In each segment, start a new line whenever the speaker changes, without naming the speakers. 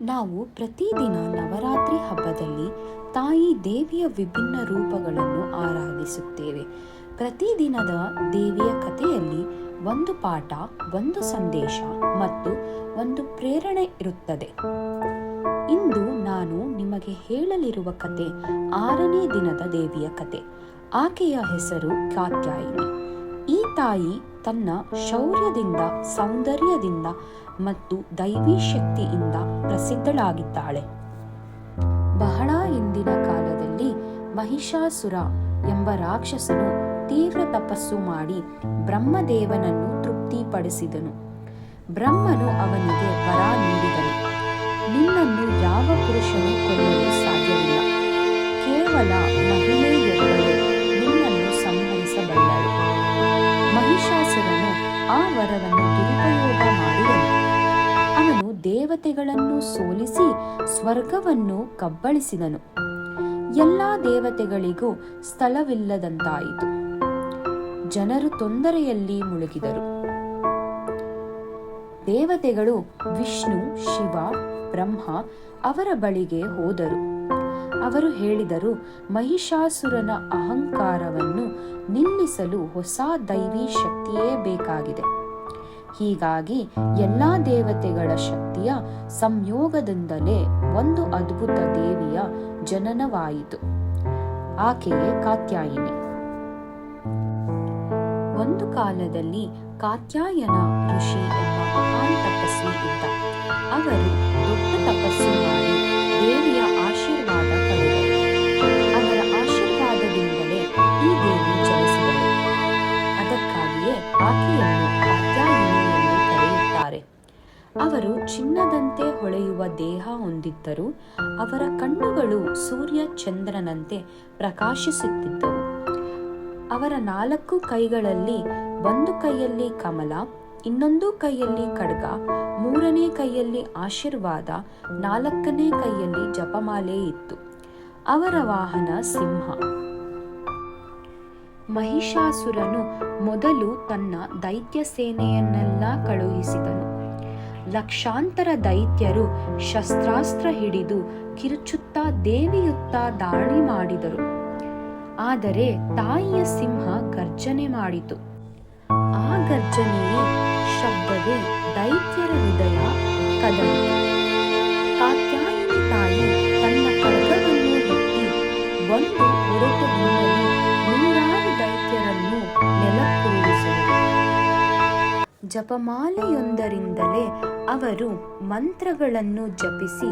ನಾವು ಪ್ರತಿದಿನ ನವರಾತ್ರಿ ಹಬ್ಬದಲ್ಲಿ ತಾಯಿ ದೇವಿಯ ವಿಭಿನ್ನ ರೂಪಗಳನ್ನು ಆರಾಧಿಸುತ್ತೇವೆ. ಪ್ರತಿದಿನದ ದೇವಿಯ ಕಥೆಯಲ್ಲಿ ಒಂದು ಪಾಠ, ಒಂದು ಸಂದೇಶ ಮತ್ತು ಒಂದು ಪ್ರೇರಣೆ ಇರುತ್ತದೆ. ಇಂದು ನಾನು ನಿಮಗೆ ಹೇಳಲಿರುವ ಕತೆ ಆರನೇ ದಿನದ ದೇವಿಯ ಕತೆ. ಆಕೆಯ ಹೆಸರು ಕಾತ್ಯಾಯಿನಿ. ಈ ತಾಯಿ ತನ್ನ ಶೌರ್ಯದಿಂದ, ಸೌಂದರ್ಯದಿಂದ ಮತ್ತು ದೈವಿ ಶಕ್ತಿಯಿಂದ ಪ್ರಸಿದ್ಧಳಾಗಿದ್ದಾಳೆ. ಬಹಳ ಹಿಂದಿನ ಕಾಲದಲ್ಲಿ ಮಹಿಷಾಸುರ ಎಂಬ ರಾಕ್ಷಸನು ತೀವ್ರ ತಪಸ್ಸು ಮಾಡಿ ಬ್ರಹ್ಮದೇವನನ್ನು ತೃಪ್ತಿಪಡಿಸಿದನು. ಬ್ರಹ್ಮನು ಅವನಿಗೆ ವರ ನೀಡಿದನು. ನಿನ್ನನ್ನು ಯಾವ ಪುರುಷನು ಕೊಲ್ಲಲು ಸಾಧ್ಯವಿಲ್ಲ. ಕೇವಲ ಮಹಿಳೆಯೊಬ್ಬಳೇ ಆ ವರವನ್ನು ದುರುಪಯೋಗ ಮಾಡಿದನು. ಅವನು ದೇವತೆಗಳನ್ನು ಸೋಲಿಸಿ ಸ್ವರ್ಗವನ್ನು ಕಬ್ಬಳಿಸಿದನು. ಎಲ್ಲಾ ದೇವತೆಗಳಿಗೂ ಸ್ಥಳವಿಲ್ಲದಂತಾಯಿತು. ಜನರು ತೊಂದರೆಯಲ್ಲಿ ಮುಳುಗಿದರು. ದೇವತೆಗಳು ವಿಷ್ಣು, ಶಿವ, ಬ್ರಹ್ಮ ಅವರ ಬಳಿಗೆ ಹೋದರು. ಅವರು ಹೇಳಿದರು, ಮಹಿಷಾಸುರನ ಅಹಂಕಾರವನ್ನು ನಿಲ್ಲಿಸಲು ಹೊಸ ದೈವಿ ಶಕ್ತಿಯೇ ಬೇಕಾಗಿದೆ. ಹೀಗಾಗಿ ಎಲ್ಲ ದೇವತೆಗಳ ಶಕ್ತಿಯ ಸಂಯೋಗದಿಂದಲೇ ಒಂದು ಅದ್ಭುತ ದೇವಿಯ ಜನನವಾಯಿತು. ಆಕೆಯೇ ಕಾತ್ಯಾಯಿನಿ. ಒಂದು ಕಾಲದಲ್ಲಿ ಕಾತ್ಯಾಯನ ಋಷಿ ಎಂಬ ಮಹಾನ್ ತಪಸ್ವಿ ಇದ್ದ. ಅವರು ದೊಡ್ಡ ತಪಸ್ಸು ಮಾಡಿ ದೇವಿಯ ದೇಹ ಹೊಂದಿದ್ದರು ಅವರ ಕಣ್ಣುಗಳು ಸೂರ್ಯ ಚಂದ್ರನಂತೆ ಪ್ರಕಾಶಿಸುತ್ತಿದ್ದವು. ಅವರ ನಾಲ್ಕು ಕೈಗಳಲ್ಲಿ ಒಂದು ಕೈಯಲ್ಲಿ ಕಮಲ, ಇನ್ನೊಂದು ಕೈಯಲ್ಲಿ ಖಡ್ಗ, ಮೂರನೇ ಕೈಯಲ್ಲಿ ಆಶೀರ್ವಾದ, ನಾಲ್ಕನೇ ಕೈಯಲ್ಲಿ ಜಪಮಾಲೆ ಇತ್ತು. ಅವರ ವಾಹನ ಸಿಂಹ. ಮಹಿಷಾಸುರನು ಮೊದಲು ತನ್ನ ದೈತ್ಯ ಸೇನೆಯನ್ನೆಲ್ಲ ಕಳುಹಿಸಿದನು. ಲಕ್ಷಾಂತರ ದೈತ್ಯರು ಶಸ್ತ್ರಾಸ್ತ್ರ ಹಿಡಿದು ಕಿರುಚುತ್ತಾ ದೇವಿಯುತ್ತ ದಾಳಿ ಮಾಡಿದರು. ಆದರೆ ತಾಯಿಯ ಸಿಂಹ ಗರ್ಜನೆ ಮಾಡಿತು. ಆ ಗರ್ಜನೆಯೇ ಶಬ್ದವೇ ದೈತ್ಯರ ಹೃದಯ ಕದಲಿತು ಜಪಮಾಲೆಯೊಂದರಿಂದಲೇ ಅವರು ಮಂತ್ರಗಳನ್ನು ಜಪಿಸಿ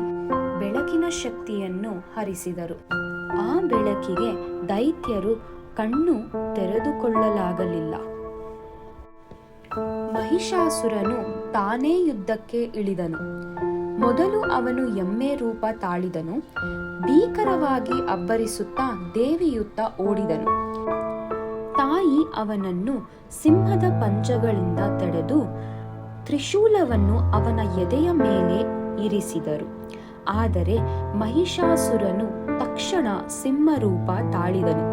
ಬೆಳಕಿನ ಶಕ್ತಿಯನ್ನು ಹರಿಸಿದರು. ಆ ಬೆಳಕಿಗೆ ದೈತ್ಯರು ಕಣ್ಣು ತೆರೆದುಕೊಳ್ಳಲಾಗಲಿಲ್ಲ. ಮಹಿಷಾಸುರನು ತಾನೇ ಯುದ್ಧಕ್ಕೆ ಇಳಿದನು. ಮೊದಲು ಅವನು ಎಮ್ಮೆ ರೂಪ ತಾಳಿದನು. ಭೀಕರವಾಗಿ ಅಬ್ಬರಿಸುತ್ತಾ ದೇವಿಯುತ್ತ ಓಡಿದನು. ತಾಯಿ ಅವನನ್ನು ಸಿಂಹದ ಪಂಜಗಳಿಂದ ತಡೆದು ತ್ರಿಶೂಲವನ್ನು ಅವನ ಎದೆಯ ಮೇಲೆ ಇರಿಸಿದರು. ಆದರೆ ಮಹಿಷಾಸುರನು ತಕ್ಷಣ ಸಿಂಹರೂಪ ತಾಳಿದನು.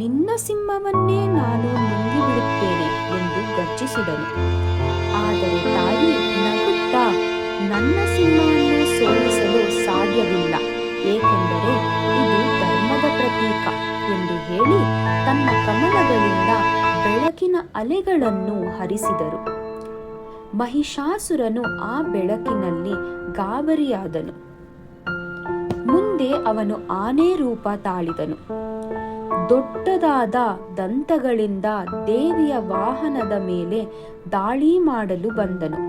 ನಿನ್ನ ಸಿಂಹವನ್ನೇ ನಾನು ನುಂಗಿಬಿಡುತ್ತೇನೆ ಎಂದು ಗರ್ಜಿಸಿದನು. ಆದರೆ ತಾಯಿ ನಗುತ್ತಾ, ನನ್ನ ಸಿಂಹವನ್ನು ಸೋಲಿಸಲು ಸಾಧ್ಯವಿಲ್ಲ. ಏಕೆಂದರೆ ಪ್ರತೀಕ ಎಂದು ಹೇಳಿ ತನ್ನ ಕಮಲಗಳಿಂದ ಬೆಳಕಿನ ಅಲೆಗಳನ್ನು ಹರಿಸಿದರು. ಮಹಿಷಾಸುರನು ಆ ಬೆಳಕಿನಲ್ಲಿ ಗಾಬರಿಯಾದನು. ಮುಂದೆ ಅವನು ಆನೆ ರೂಪ ತಾಳಿದನು. ದೊಡ್ಡದಾದ ದಂತಗಳಿಂದ ದೇವಿಯ ವಾಹನದ ಮೇಲೆ ದಾಳಿ ಮಾಡಲು ಬಂದನು.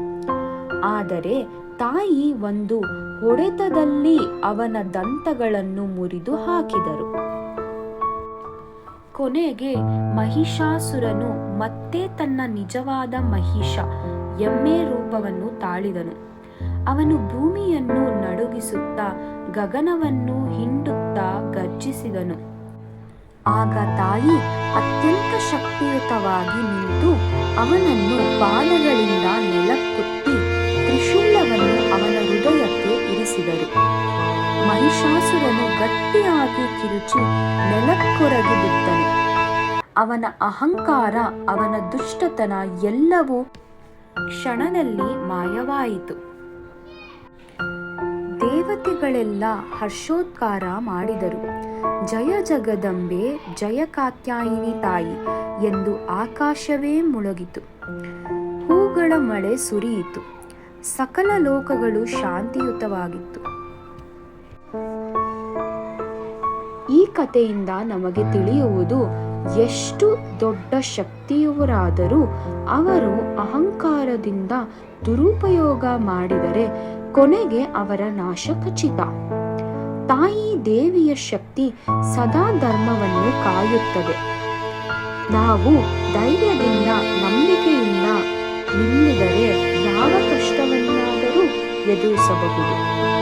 ಆದರೆ ತಾಯಿ ಒಂದು ಹೊಡೆತದಲ್ಲಿ ಅವನ ದಂತಗಳನ್ನು ಮುರಿದು ಹಾಕಿದರು. ಕೊನೆಗೆ ಮಹಿಷಾಸುರನು ಮತ್ತೆ ತನ್ನ ನಿಜವಾದ ಮಹಿಷ ಎಮ್ಮೆ ರೂಪವನ್ನು ತಾಳಿದನು. ಅವನು ಭೂಮಿಯನ್ನು ನಡುಗಿಸುತ್ತಾ ಗಗನವನ್ನು ಹಿಂಡುತ್ತಾ ಗರ್ಜಿಸಿದನು. ಆಗ ತಾಯಿ ಅತ್ಯಂತ ಶಕ್ತಿಯುತವಾಗಿ ನಿಂತು ಅವನನ್ನು ಪಾದಗಳಿಂದ ನೆಲಕ್ಕುತ್ತಿ ಗಟ್ಟಿಯಾಗಿ ಕಿರುಚಿ ನೆಲಕ್ಕೊರಗಿ ಬಿದ್ದನು ಅವನ ಅಹಂಕಾರ, ಅವನ ದುಷ್ಟತನ ಎಲ್ಲವೂ ಕ್ಷಣದಲ್ಲಿ ಮಾಯವಾಯಿತು. ದೇವತೆಗಳೆಲ್ಲ ಹರ್ಷೋದ್ಗಾರ ಮಾಡಿದರು. ಜಯ ಜಗದಂಬೆ, ಜಯ ಕಾತ್ಯಾಯಿನಿ ತಾಯಿ ಎಂದು ಆಕಾಶವೇ ಮುಳುಗಿತು. ಹೂಗಳ ಮಳೆ ಸುರಿಯಿತು. ಸಕಲ ಲೋಕಗಳು ಶಾಂತಿಯುತವಾಗಿತ್ತು. ಈ ಕಥೆಯಿಂದ ನಮಗೆ ತಿಳಿಯುವುದು ಎಷ್ಟು ದೊಡ್ಡ ಶಕ್ತಿಯವರಾದರೂ ಅವರು ಅಹಂಕಾರದಿಂದ ದುರುಪಯೋಗ ಮಾಡಿದರೆ ಕೊನೆಗೆ ಅವರ ನಾಶ ಖಚಿತ. ತಾಯಿ ದೇವಿಯ ಶಕ್ತಿ ಸದಾ ಧರ್ಮವನ್ನು ಕಾಯುತ್ತದೆ. ನಾವು ಧೈರ್ಯದಿಂದ, ನಂಬಿಕೆಯಿಂದ ನಿಲ್ಲಿದರೆ ಯಾವ ಕಷ್ಟವನ್ನಾದರೂ ಎದುರಿಸಬಹುದು.